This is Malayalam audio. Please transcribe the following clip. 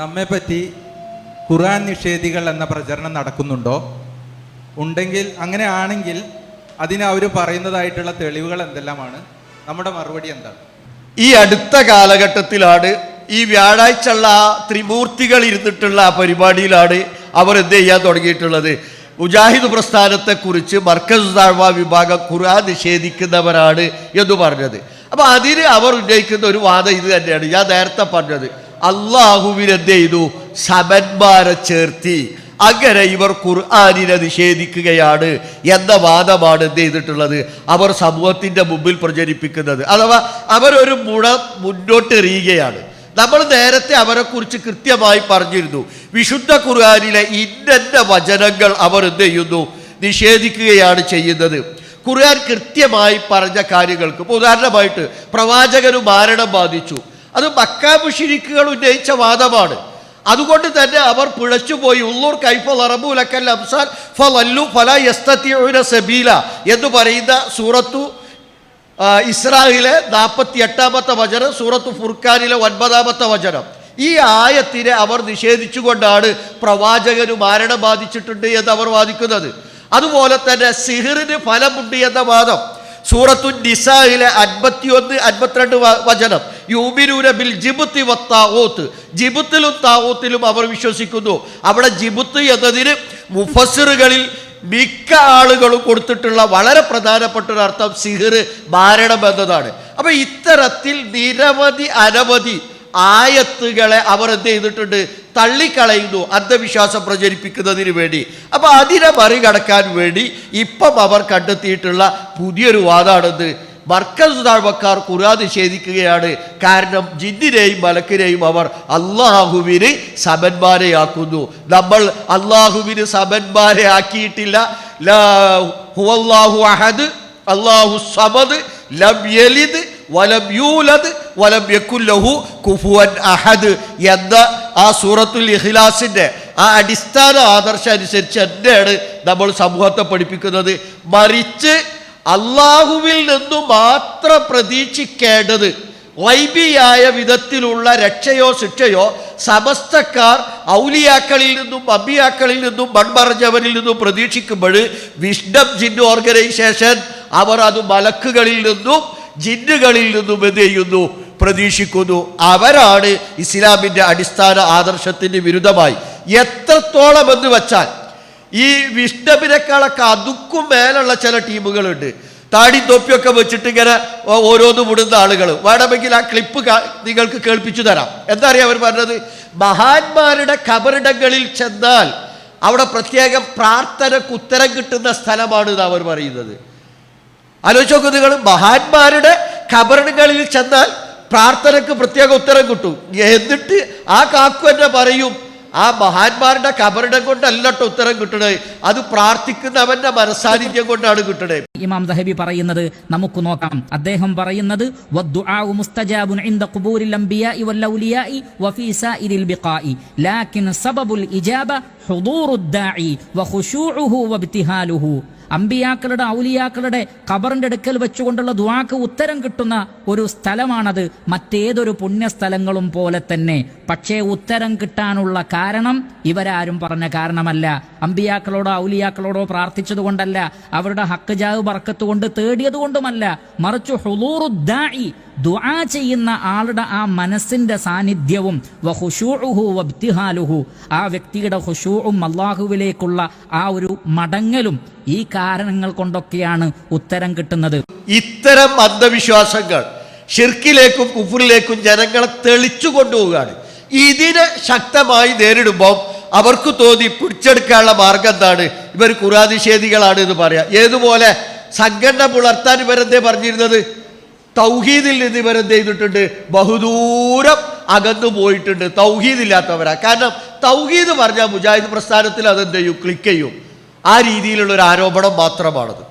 നമ്മെപ്പറ്റി ഖുർആൻ നിഷേധികൾ എന്ന പ്രചരണം നടക്കുന്നുണ്ടോ? ഉണ്ടെങ്കിൽ അങ്ങനെയാണെങ്കിൽ അതിന് അവർ പറയുന്നതായിട്ടുള്ള തെളിവുകൾ എന്തെല്ലാമാണ്? നമ്മുടെ മറുപടി എന്താണ്? ഈ അടുത്ത കാലഘട്ടത്തിലാണ് ഈ വ്യാഴാഴ്ചയുള്ള ആ ത്രിമൂർത്തികൾ ഇരുന്നിട്ടുള്ള ആ പരിപാടിയിലാണ് അവർ എന്ത് ചെയ്യാൻ തുടങ്ങിയിട്ടുള്ളത്. മുജാഹിദ് പ്രസ്ഥാനത്തെക്കുറിച്ച് മർക്കസ് താഴ്വ വിഭാഗം ഖുർആൻ നിഷേധിക്കുന്നവരാണ് എന്ന് പറഞ്ഞത്. അപ്പോൾ അതിന് അവർ ഉന്നയിക്കുന്ന ഒരു വാദം ഇത് തന്നെയാണ്. ഞാൻ നേരത്തെ പറഞ്ഞത്. അള്ളാഹുവിന് എന്ത് ചെയ്തു? ചേർത്തി. അങ്ങനെ ഇവർ ഖുർആാനിനെ നിഷേധിക്കുകയാണ് എന്ന വാദമാണ് എന്ത് ചെയ്തിട്ടുള്ളത്? അവർ സമൂഹത്തിന്റെ മുമ്പിൽ പ്രചരിപ്പിക്കുന്നത്. അഥവാ അവരൊരു മുഴ മുന്നോട്ടെറിയുകയാണ് നമ്മൾ നേരത്തെ അവരെക്കുറിച്ച് കൃത്യമായി പറഞ്ഞിരുന്നു. വിശുദ്ധ ഖുർആാനിലെ ഇന്നന്ന വചനങ്ങൾ അവർ എന്ത് ചെയ്യുന്നു? നിഷേധിക്കുകയാണ് ചെയ്യുന്നത്. ഖുർആൻ കൃത്യമായി പറഞ്ഞ കാര്യങ്ങൾക്ക് ഉദാഹരണമായിട്ട് പ്രവാചകന് മാരണം ബാധിച്ചു. അത് മക്കാബുഷിരിക്കുകൾ ഉന്നയിച്ച വാദമാണ്. അതുകൊണ്ട് തന്നെ അവർ പിഴച്ചുപോയി. ഉള്ളൂർ കൈഫ ലറബൂലക്കൽ അംസാൽ ഫലല്ലു ഫല സബീല എന്ന് പറയുന്ന സൂറത്തു ഇസ്രാഹിലെ നാൽപ്പത്തി എട്ടാമത്തെ വചനം സൂറത്തു ഫുർഖാനിലെ ഒൻപതാമത്തെ വചനം. ഈ ആയത്തിനെ അവർ നിഷേധിച്ചുകൊണ്ടാണ് പ്രവാചകന് മരണം ബാധിച്ചിട്ടുണ്ട് എന്ന് അവർ വാദിക്കുന്നത്. അതുപോലെ തന്നെ സിഹിറിന് ഫലമുണ്ട് എന്ന വാദം. സൂറത്തു നിസായിലെ അൻപത്തിയൊന്ന് അൻപത്തിരണ്ട് വചനം. യൂബിനൂര ബിൽ ജിബുത്തി വത്താവൂത്ത് ജിബുത്തിലും താവൂത്തിലും അവർ വിശ്വസിക്കുന്നു. അവിടെ ജിബുത്ത് എന്നതിന് മുഫസറുകളിൽ മിക്ക ആളുകളും കൊടുത്തിട്ടുള്ള വളരെ പ്രധാനപ്പെട്ട ഒരു അർത്ഥം സിഹർ മാരണം എന്നതാണ്. അപ്പൊ ഇത്തരത്തിൽ നിരവധി അനവധി ആയത്തുകളെ അവർ എന്ത് ചെയ്തിട്ടുണ്ട്? തള്ളിക്കളയുന്നു അന്ധവിശ്വാസം പ്രചരിപ്പിക്കുന്നതിന് വേണ്ടി. അപ്പോൾ അതിനെ മറികടക്കാൻ വേണ്ടി ഇപ്പം അവർ കണ്ടെത്തിയിട്ടുള്ള പുതിയൊരു വാദമാണെന്ന് മർക്കസ് താഴ്വക്കാർ ഖുർആൻ നിഷേധിക്കുകയാണ്. കാരണം ജിന്നിനെയും മലക്കിനെയും അവർ അള്ളാഹുവിന് സമന്മാരെയാക്കുന്നു. നമ്മൾ അള്ളാഹുവിന് സമന്മാരെ ആക്കിയിട്ടില്ല. അഹദ് അള്ളാഹു സമദ് ലം യലിദ് വലം യൂലദ് വലം യക്കുല്ലഹു കുഫുവൻ അഹദ് എന്ന ആ സൂറത്തുൽ ഇഖ്ലാസിന്റെ ആ അടിസ്ഥാന ആദർശം അനുസരിച്ച് തന്നെയാണ് നമ്മൾ സമൂഹത്തെ പഠിപ്പിക്കുന്നത്. മറിച്ച് അള്ളാഹുവിൽ നിന്നു മാത്രം പ്രതീക്ഷിക്കേണ്ടത് വൈബിയായ വിധത്തിലുള്ള രക്ഷയോ ശിക്ഷയോ സമസ്തക്കാർ ഔലിയാക്കളിൽ നിന്നും അബിയാക്കളിൽ നിന്നും മൺമറഞ്ഞവരിൽ നിന്നും പ്രതീക്ഷിക്കുമ്പോൾ വിഷ്ണം ജിൻ ഓർഗനൈസേഷൻ അവർ അത് മലക്കുകളിൽ നിന്നും ജിന്നുകളിൽ നിന്നും എന്ത് ചെയ്യുന്നു? പ്രതീക്ഷിക്കുന്നു. അവരാണ് ഇസ്ലാമിന്റെ അടിസ്ഥാന ആദർശത്തിന് വിരുദ്ധമായി. എത്രത്തോളം എന്ന് വെച്ചാൽ ഈ വിഷ്ണുവിനേക്കാളൊക്കെ അതുക്കും മേലുള്ള ചില ടീമുകളുണ്ട്. താടി തൊപ്പിയൊക്കെ വെച്ചിട്ട് ഇങ്ങനെ ഓരോന്നും വിടുന്ന ആളുകൾ വേണമെങ്കിൽ ആ ക്ലിപ്പ് നിങ്ങൾക്ക് കേൾപ്പിച്ചു തരാം. എന്താ അറിയാം അവർ പറഞ്ഞത്? മഹാന്മാരുടെ കബറിടങ്ങളിൽ ചെന്നാൽ അവിടെ പ്രത്യേകം പ്രാർത്ഥനക്ക് ഉത്തരം കിട്ടുന്ന സ്ഥലമാണ് അവർ പറയുന്നത്. ആലോചിച്ച് നിങ്ങൾ മഹാന്മാരുടെ ഖബറുകളിൽ ചെന്നാൽ പ്രാർത്ഥനക്ക് പ്രത്യേക ഉത്തരം കിട്ടും. എന്നിട്ട് ആ കാക്കു എന്നെ പറയും ആ മഹാന്മാരുടെ കബറിടം കൊണ്ടല്ല ഉത്തരം കിട്ടണേ. അത് പ്രാർത്ഥിക്കുന്നവന്റെ മനസാന്നിധ്യം കൊണ്ടാണ് കിട്ടണേ. ഇമാം ദഹബി പറയുന്നത് നമുക്ക് നോക്കാം. അദ്ദേഹം പറയുന്നത് ലാകിൻ സബബുൽ ഇജാബ ഹുദൂറുദ് ദാഇ വഖുശൂഉഹു അമ്പിയാക്കളുടെ ഔലിയാക്കളുടെ ഖബറിന്റെ അടുക്കൽ വെച്ചുകൊണ്ടുള്ള ദുആക്ക് ഉത്തരം കിട്ടുന്ന ഒരു സ്ഥലമാണത്. മറ്റേതൊരു പുണ്യസ്ഥലങ്ങളും പോലെ തന്നെ. പക്ഷേ ഉത്തരം കിട്ടാനുള്ള കാരണം ഇവരാരും പറഞ്ഞ കാരണമല്ല. അമ്പിയാക്കളോടോ ഔലിയാക്കളോടോ പ്രാർത്ഥിച്ചതുകൊണ്ടല്ല അവരുടെ ഹക്ക് ജാവ് പറക്കത്തുകൊണ്ട് തേടിയതുകൊണ്ടുമല്ല മറിച്ച് ഹുളൂറുദ്ദാഇ ദുആ ചെയ്യുന്ന ആളുടെ ആ മനസ്സിന്റെ സാന്നിധ്യവും വഹുഷൂഹു വബ്തിഹാലുഹു ആ വ്യക്തിയുടെ ഹുഷൂഹും അള്ളാഹുവിലേക്കുള്ള ആ ഒരു മടങ്ങലും ഈ കാരണങ്ങൾ കൊണ്ടൊക്കെയാണ് ഉത്തരം കിട്ടുന്നത്. ഇത്തരം അന്ധവിശ്വാസങ്ങൾ ഷിർക്കിലേക്കും കുഫറിലേക്കും ജനങ്ങളെ തെളിച്ചു കൊണ്ടുപോവുകയാണ്. ഇതിനെ ശക്തമായി നേരിടുമ്പോൾ അവർക്ക് തോന്നി പിടിച്ചെടുക്കാനുള്ള മാർഗം എന്താണ്? ഇവർ കുറാനിഷേധികളാണ് എന്ന് പറയാം. ഏതുപോലെ സംഘടന പുലർത്താൻ ഇവരെന്തേ പറഞ്ഞിരുന്നത്? തൗഹീദിൽ നിന്ന് ഇവരെന്ത് ചെയ്തിട്ടുണ്ട്? ബഹുദൂരം അകന്നു പോയിട്ടുണ്ട്. തൗഹീദില്ലാത്തവരാ. കാരണം തൗഹീദ് പറഞ്ഞാൽ മുജാഹിദ് പ്രസ്ഥാനത്തിൽ അതെന്ത് ചെയ്യും? ക്ലിക്ക് ചെയ്യും. ആ രീതിയിലുള്ള ഒരു ആരോപണം മാത്രമാണത്.